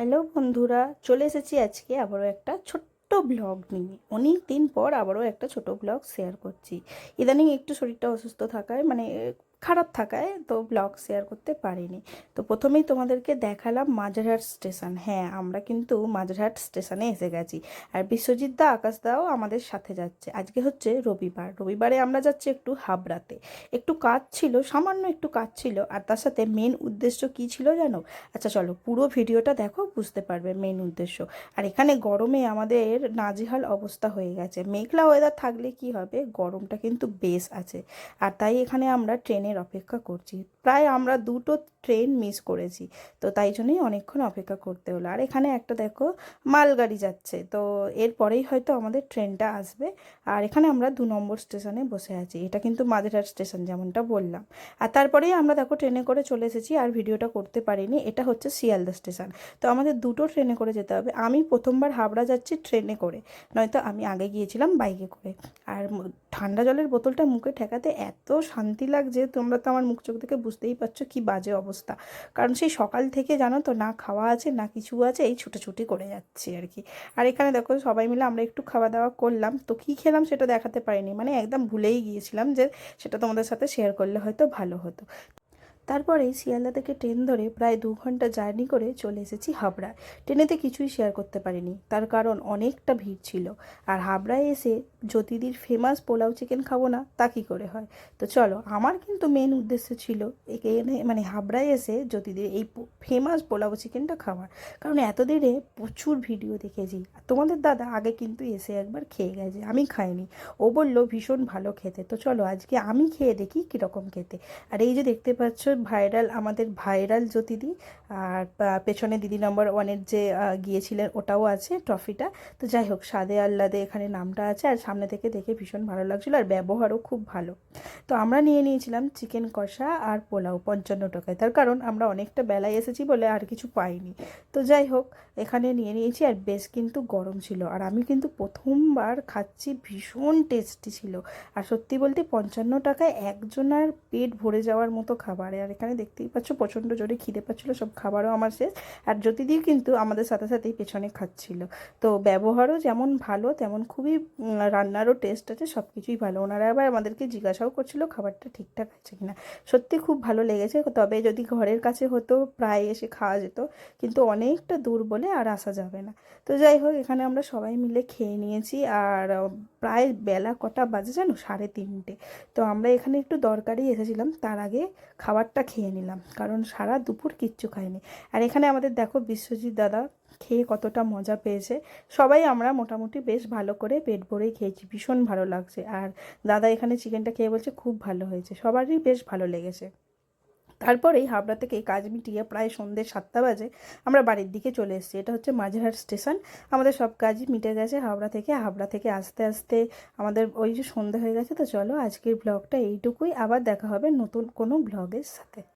Hello বন্ধুরা, চলে এসেছি আজকে আবারও একটা ছোট্ট ব্লগ নিয়ে। অনেক দিন পর আবারও একটা ছোট ব্লগ শেয়ার করছি। ইদানিং একটু শরীরটা অসুস্থ থাকায় মানে খারাপ থাকায় তো ব্লগ শেয়ার করতে পারিনি। তো প্রথমেই তোমাদেরকে দেখালাম মাঝেরহাট স্টেশন হ্যাঁ আমরা কিন্তু মাঝেরহাট স্টেশনে এসে গেছি। আর বিশ্বজিৎ দা, আকাশ দাও আমাদের সাথে যাচ্ছে। আজকে হচ্ছে রবিবার। রবিবারে আমরা যাচ্ছি একটু হাবড়াতে। একটু কাজ ছিল, সামান্য একটু কাজ ছিল। আর তার সাথে মেন উদ্দেশ্য কি ছিল জানো? আচ্ছা চলো পুরো ভিডিওটা দেখো, বুঝতে পারবে মেন উদ্দেশ্য। আর এখানে গরমে আমাদের নাজিহাল অবস্থা হয়ে গেছে। মেঘলা ওয়েদার থাকলে কি হবে? গরমটা কিন্তু বেশ আছে। আর তাই এখানে আমরা ট্রেনের অপেক্ষা করছি। প্রায় আমরা দুটো ট্রেন মিস করেছি, তো তাই জন্যই অনেকক্ষণ অপেক্ষা করতে হলো। আর এখানে একটা দেখো, মালগাড়ি যাচ্ছে, তো এরপরেই হয়তো আমাদের ট্রেনটা আসবে। আর এখানে আমরা দু নম্বর স্টেশনে বসে আছি, এটা কিন্তু মাঝেরহাট স্টেশন যেমনটা বললাম। আর তারপরেই আমরা দেখো ট্রেনে করে চলে এসেছি, আর ভিডিওটা করতে পারিনি, এটা হচ্ছে শিয়ালদা স্টেশন। তো আমাদের দুটো ট্রেনে করে যেতে হবে, আমি প্রথমবার হাবড়া যাচ্ছি ট্রেনে করে, নয়তো আমি আগে গিয়েছিলাম বাইকে করে। আর ঠান্ডা জলের বোতলটা মুখে ঠেকাতে এত শান্তি লাগছে তোমরা তো আমার মুখ চোখ দেখে বুঝতেই পারছ কি বাজে অবস্থা। কারণ সেই সকাল থেকে জানো তো না খাওয়া আছে, না কিছু আছে, এই ছুটোছুটি করে যাচ্ছি আর কি। আর এখানে দেখো সবাই মিলে আমরা একটু খাওয়া দাওয়া করলাম। তো কী খেলাম সেটা দেখাতে পারিনি মানে একদম ভুলেই গিয়েছিলাম যে সেটা তোমাদের সাথে শেয়ার করলে হয়তো ভালো হতো। তারপরেই শিয়ালদা থেকে ট্রেন ধরে প্রায় দু ঘণ্টা জার্নি করে চলে এসেছি হাবড়ায় ট্রেনেতে কিছুই শেয়ার করতে পারিনি, তার কারণ অনেকটা ভিড় ছিল। আর হাবড়ায় এসে জ্যোতিদির ফেমাস পোলাও চিকেন খাব না, তা কী করে হয়? তো চলো, আমার কিন্তু মেন উদ্দেশ্য ছিল এখানে মানে হাবড়ায় এসে জ্যোতিদির এই ফেমাস পোলাও চিকেনটা খাওয়ার। কারণ এতদিনে প্রচুর ভিডিও দেখেছি। তোমাদের দাদা আগে কিন্তু এসে একবার খেয়ে গেছে, আমি খাইনি। ও বলল, ভীষণ ভালো খেতে। তো চলো, আজকে আমি খেয়ে দেখি কীরকম খেতে। আর এই যে দেখতে পাচ্ছ ভাইরাল আমাদের ভাইরাল জ্যোতিদি, আর পেছনে দিদি নম্বর ওয়ানের যে গিয়েছিলেন, ওটাও আছে ট্রফিটা তো যাই হোক, সাদে আহ্লাদে এখানে নামটা আছে। আর সামনে থেকে দেখে ভীষণ ভালো লাগছিল আর ব্যবহারও খুব ভালো। তো আমরা নিয়ে নিয়েছিলাম চিকেন কষা আর পোলাও পঞ্চান্ন টাকায়। তার কারণ আমরা অনেকটা বেলায় এসেছি বলে আর কিছু পাইনি। তো যাই হোক, এখানে নিয়ে নিয়েছি আর বেশ কিন্তু গরম ছিল। আর আমি কিন্তু প্রথমবার খাচ্ছি, ভীষণ টেস্টি ছিল। আর সত্যি বলতে পঞ্চান্ন টাকায় একজনের পেট ভরে যাওয়ার মতো খাবার। আর এখানে দেখতেই পাচ্ছ প্রচণ্ড জোরে খিদে পাচ্ছিলো, সব খাবারও আমার শেষ। আর জ্যোতিদিও কিন্তু আমাদের সাথে সাথেই পেছনে খাচ্ছিল। তো ব্যবহারও যেমন ভালো, তেমন খুবই রান্নারও টেস্ট আছে সব কিছুই ভালো। ওনারা আবার আমাদেরকে জিজ্ঞাসাও করছিল খাবারটা ঠিকঠাক আছে কিনা। সত্যি খুব ভালো লেগেছে, তবে যদি ঘরের কাছে হতো, প্রায় এসে খাওয়া যেত। কিন্তু অনেকটা দূর বলে আর আসা যাবে না। তো যাই হোক, এখানে আমরা সবাই মিলে খেয়ে নিয়েছি, আর প্রায় বেলা কটা বাজে জানো? সাড়ে তিনটে। তো আমরা এখানে একটু দরকারি এসেছিলাম, তার আগে খাবারটা খেয়ে নিলাম। কারণ সারা দুপুর কিচ্ছু খাইনি। আর এখানে আমাদের দেখো বিশ্বজিৎ দাদা খেয়ে কতটা মজা পেয়েছে। সবাই আমরা মোটামুটি বেশ ভালো করে পেট ভরেই খেয়েছি, ভীষণ ভালো লাগছে। আর দাদা এখানে চিকেনটা খেয়ে বলছে খুব ভালো হয়েছে, সবারই বেশ ভালো লেগেছে। তারপরেই হাবড়া থেকে কাজ মিটিয়ে প্রায় সন্ধ্যে সাতটা বাজে আমরা বাড়ির দিকে চলে এসেছি। এটা হচ্ছে মাঝেরহাট স্টেশন। আমাদের সব কাজই মিটে গেছে হাবড়া থেকে। হাবড়া থেকে আস্তে আস্তে আমাদের ওই যে সন্ধ্যে হয়ে গেছে, তো চলো আজকের ব্লগটা এইটুকুই। আবার দেখা হবে নতুন কোনো ব্লগের সাথে।